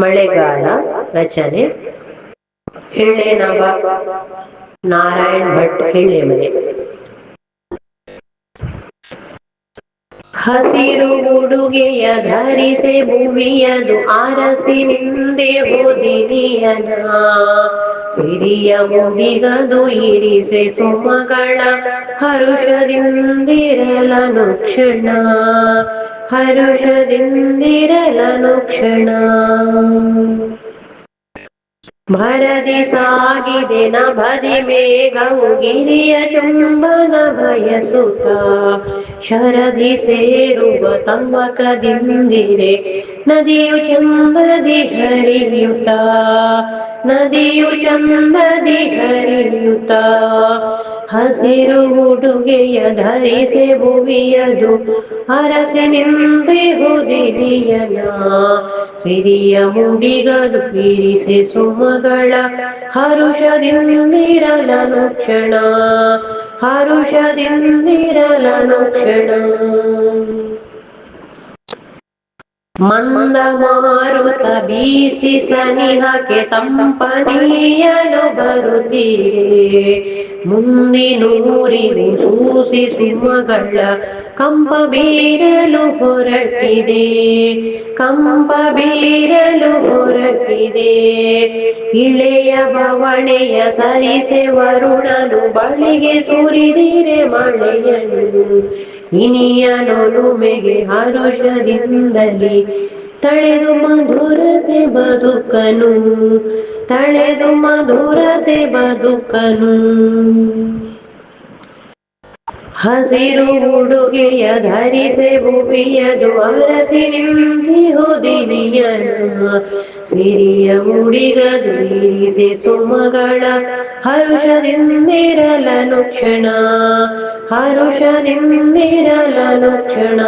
ಮಳೆಗಾಲ ರಚನೆ. ಹಿಳ್ಳೇನಾಭ ನಾರಾಯಣ್ ಭಟ್ ಹಿಳ್ಳೆಮನೆ ಹಸಿರು ಉಡುಗೆಯ ಧರಿಸೆ ಭೂಮಿಯದು ಆರಸಿ ನಿಂದೆ ಹೋದಿನಿಯನ ಸಿರಿಯ ಮುಗಿಗದು ಇರಿಸೆ ಸುಮಗಳ ಹರುಷದಿಂದಿರಲನು ಕ್ಷಣ. ಹರುಷದಿಂದಿರಲನು ಕ್ಷಣ. ಭರದಿ ಸಾಗಿದೆ ನಭದಿ ಮೇಘವು ಗಿರಿಯ ಚುಂಬನ ಬಯಸುತ್ತ ಶರದಿ ಸೇರುವ ತಂಬಕದಿಂದಿರೆ ನದಿಯು ಚಂಬದಿ ಹರಿಯುತ್ತ ನದಿಯು ಚಂಬದಿ ಹರಿಯುತ್ತ ಹಸಿರು ಉಡುಗೆಯ ಧರಿಸೆ ಭುವಿಯದು. ಹರಸೆ ನಿಂದೆ ಹುದಿರಿಯನ ಸಿರಿಯ ಮುಡಿಗದು ಪಿರಿಸೆ ಸುಮಗಳ. ಹರುಷದಿಂದಿರಲನು ಕ್ಷಣ. ಹರುಷದಿಂದಿರಲನು ಕ್ಷಣ. ಮಂದ ಮಾರುತ ಬೀಸಿ ಸನಿಹಕ್ಕೆ ತಂಪನೀಯಲು ಬರುತ್ತೀರೆ. ಮುಂದಿನೂರಿನು ಸೂಸಿ ಸಿಂಹಗಳ ಕಂಪ ಬೀರಲು ಹೊರಟಿದೆ. ಕಂಪ ಬೀರಲು ಹೊರಟಿದೆ. ಇಳೆಯ ಬವಣೆಯ ಸರಿಸೆ ವರುಣನು ಬಳಿಗೆ ಸುರಿದಿರೆ ಮಳೆಯನು ಇನಿಯ ನೊಲುಮೆಗೆ ಹರುಷದಿಂದಲೇ ತಳೆದು ಮಧುರತೆ ಬದುಕನು ತಳೆದು ಮಧುರತೆ ಬದುಕನು ಹಸಿರು ಉಡುಗೆಯ ಧರಿಸೆ ಭುವಿಯದು ಅರಸಿ ನಿಂತಿ ದಿವಿಯನು ಸಿರಿಯ ಉಡಿಗ ಇರಿಸೆ ಸುಮಗಳ ಹರುಷದಿಂದಿರಲನು ಕ್ಷಣ ಹರುಷದಿಂದಿರಲನು ಕ್ಷಣ.